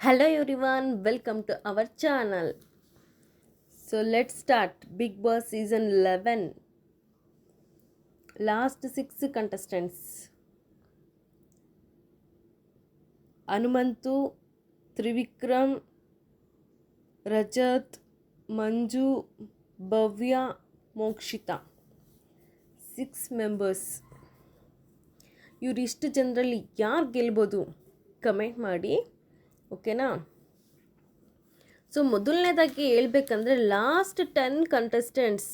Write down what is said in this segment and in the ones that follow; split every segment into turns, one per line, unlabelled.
Hello everyone welcome to our channel so let start Bigg Boss season eleven last six contestants Hanumanthu Trivikram Rajath Manju Bhavya Mokshitha six members ಇವರಿಷ್ಟು ಜನರಲ್ಲಿ ಯಾರು ಗೆಲ್ಬೋದು comment ಮಾಡಿ. ಓಕೆನಾ? So ಮೊದಲನೇದಾಗಿ ಹೇಳ್ಬೇಕಂದ್ರೆ last ten contestants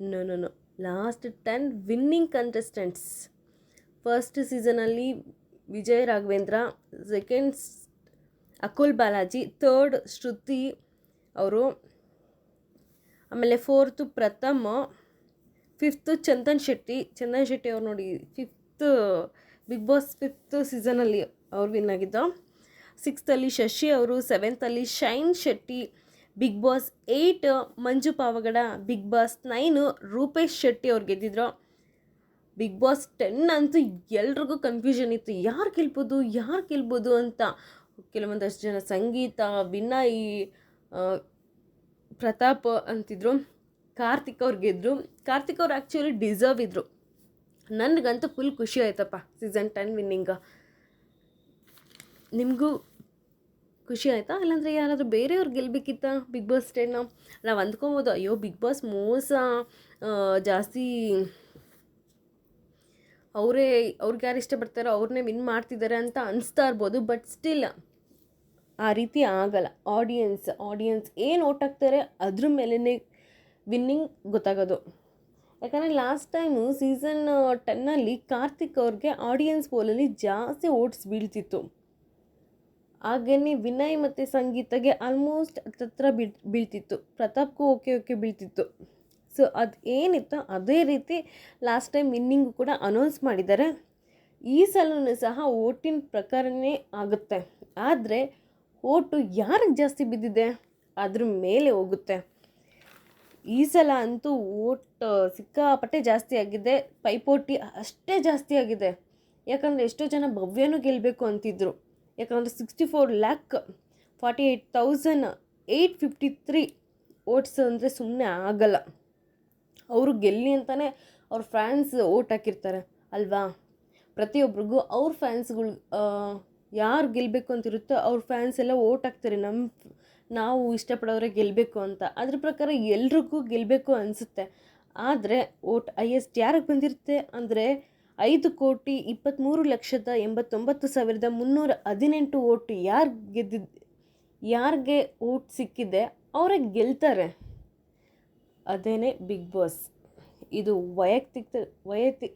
no last ten winning contestants first ಸೀಸನಲ್ಲಿ Vijay Raghavendra second Akul Balaji third Shruti ಅವರು, ಆಮೇಲೆ ಫೋರ್ತು ಪ್ರಥಮ್ ಫಿಫ್ತು ಚಂದನ್ ಶೆಟ್ಟಿ. ಚಂದನ್ ಶೆಟ್ಟಿ ಅವ್ರು ನೋಡಿ ಫಿಫ್ತ್ ಬಿಗ್ ಬಾಸ್ ಫಿಫ್ತ್ ಸೀಸನಲ್ಲಿ ಅವ್ರು ವಿನ್ ಆಗಿದ್ದು. ಸಿಕ್ಸ್ತಲ್ಲಿ ಶಶಿ ಅವರು, ಸೆವೆಂತಲ್ಲಿ Shine Shetty, Bigg Boss eight Manju Pavagada, Bigg Boss nine Roopesh Shetty ಅವ್ರು ಗೆದ್ದಿದ್ರು. ಬಿಗ್ ಬಾಸ್ ಟೆನ್ ಅಂತೂ ಎಲ್ರಿಗೂ ಕನ್ಫ್ಯೂಷನ್ ಇತ್ತು. ಯಾರು ಗೆಲ್ಬೋದು ಯಾರು ಗೆಲ್ಬೋದು ಅಂತ ಕೆಲವೊಂದಷ್ಟು ಜನ ಸಂಗೀತ, ವಿನಯ್ ಪ್ರತಾಪ್ ಅಂತಿದ್ರು. ಕಾರ್ತಿಕ್ ಅವ್ರು ಗೆದ್ದರು ಕಾರ್ತಿಕ್ ಅವ್ರು ಆ್ಯಕ್ಚುಲಿ ಡಿಸರ್ವ್ ಇದ್ದರು ನನಗಂತೂ ಫುಲ್ ಖುಷಿ ಆಯ್ತಪ್ಪ ಸೀಸನ್ ಟೆನ್ ವಿನ್ನಿಂಗ ನಿಮಗೂ ಖುಷಿ ಆಯಿತಾ? ಇಲ್ಲಾಂದರೆ ಯಾರಾದರೂ ಬೇರೆಯವ್ರು ಗೆಲ್ಲಬೇಕಿತ್ತ ಬಿಗ್ ಬಾಸ್ ಟೆನ್ನ ನಾವು ಅಂದ್ಕೊಬೋದು, ಅಯ್ಯೋ ಬಿಗ್ ಬಾಸ್ ಮೋಸ. ಜಾಸ್ತಿ ಅವರೇ ಅವ್ರಿಗೆ ಯಾರು ಇಷ್ಟಪಡ್ತಾರೋ ಅವ್ರನ್ನೇ ವಿನ್ ಮಾಡ್ತಿದ್ದಾರೆ ಅಂತ ಅನಿಸ್ತಾ ಇರ್ಬೋದು ಬಟ್ ಸ್ಟಿಲ್ ಆ ರೀತಿ ಆಗಲ್ಲ. ಆಡಿಯನ್ಸ್ ಆಡಿಯನ್ಸ್ ಏನು ಓಟಾಗ್ತಾರೆ ಅದ್ರ ಮೇಲೇ ವಿನ್ನಿಂಗ್ ಗೊತ್ತಾಗೋದು. ಯಾಕಂದರೆ ಲಾಸ್ಟ್ ಟೈಮು ಸೀಸನ್ ಟೆನ್ನಲ್ಲಿ ಕಾರ್ತಿಕ್ ಅವ್ರಿಗೆ ಆಡಿಯನ್ಸ್ ಪೋಲಲ್ಲಿ ಜಾಸ್ತಿ ಓಟ್ಸ್ ಬೀಳ್ತಿತ್ತು. ಹಾಗೇನೆ ವಿನಯ್ ಮತ್ತು ಸಂಗೀತಗೆ ಆಲ್ಮೋಸ್ಟ್ ಹತ್ತತ್ರ ಬೀಳ್, ಬೀಳ್ತಿತ್ತು. ಪ್ರತಾಪ್ಗೂ ಓಕೆ ಓಕೆ ಬೀಳ್ತಿತ್ತು. ಸೊ ಅದು ಏನಿತ್ತು ಅದೇ ರೀತಿ ಲಾಸ್ಟ್ ಟೈಮ್ ವಿನ್ನಿಂಗು ಕೂಡ ಅನೌನ್ಸ್ ಮಾಡಿದ್ದಾರೆ. ಈ ಸಲ ಸಹ ಓಟಿನ ಪ್ರಕಾರನೇ ಆಗುತ್ತೆ. ಆದರೆ ಓಟು ಯಾರಿಗೆ ಜಾಸ್ತಿ ಬಿದ್ದಿದೆ? ಅದ್ರ ಮೇಲೆ ಹೋಗುತ್ತೆ. ಈ ಸಲ ಅಂತೂ ಓಟ್ ಸಿಕ್ಕಾಪಟ್ಟೆ ಜಾಸ್ತಿ ಆಗಿದೆ. ಪೈಪೋಟಿ ಅಷ್ಟೇ ಜಾಸ್ತಿ ಆಗಿದೆ. ಯಾಕಂದರೆ ಎಷ್ಟೋ ಜನ ಭವ್ಯನೂ ಗೆಲ್ಲಬೇಕು ಅಂತಿದ್ರು. ಯಾಕಂದರೆ sixty four lakh forty eight thousand eight fifty three votes ಅಂದರೆ ಸುಮ್ಮನೆ ಆಗಲ್ಲ. ಅವರು ಗೆಲ್ಲಿ ಅಂತಲೇ ಅವ್ರ ಫ್ಯಾನ್ಸ್ ಓಟ್ ಹಾಕಿರ್ತಾರೆ, ಅಲ್ವಾ? ಪ್ರತಿಯೊಬ್ರಿಗೂ ಅವ್ರ ಫ್ಯಾನ್ಸ್ಗಳು ಯಾರು ಗೆಲ್ಲಬೇಕು ಅಂತಿರುತ್ತೋ ಅವ್ರ ಫ್ಯಾನ್ಸ್ ಎಲ್ಲ ಓಟ್ ಹಾಕ್ತಾರೆ. ನಮ್ಮ ನಾವು ಇಷ್ಟಪಡೋರೆ ಗೆಲ್ಲಬೇಕು ಅಂತ. ಅದ್ರ ಪ್ರಕಾರ ಎಲ್ರಿಗೂ ಗೆಲ್ಲಬೇಕು ಅನಿಸುತ್ತೆ. ಆದರೆ ಓಟ್ ಹೈಯೆಸ್ಟ್ ಯಾರಿಗೆ ಬಂದಿರುತ್ತೆ ಅಂದರೆ ಐದು ಕೋಟಿ ಇಪ್ಪತ್ತ್ಮೂರು ಲಕ್ಷದ ಎಂಬತ್ತೊಂಬತ್ತು ಸಾವಿರದ ಮುನ್ನೂರ ಹದಿನೆಂಟು ಓಟ್ ಯಾರು ಗೆದ್ದಿದ್ದು ಯಾರಿಗೆ ಓಟ್ ಸಿಕ್ಕಿದೆ ಅವರೇ ಗೆಲ್ತಾರೆ. ಅದೇನೇ ಬಿಗ್ ಬಾಸ್. ಇದು ವೈಯಕ್ತಿಕ, ವೈಯಕ್ತಿ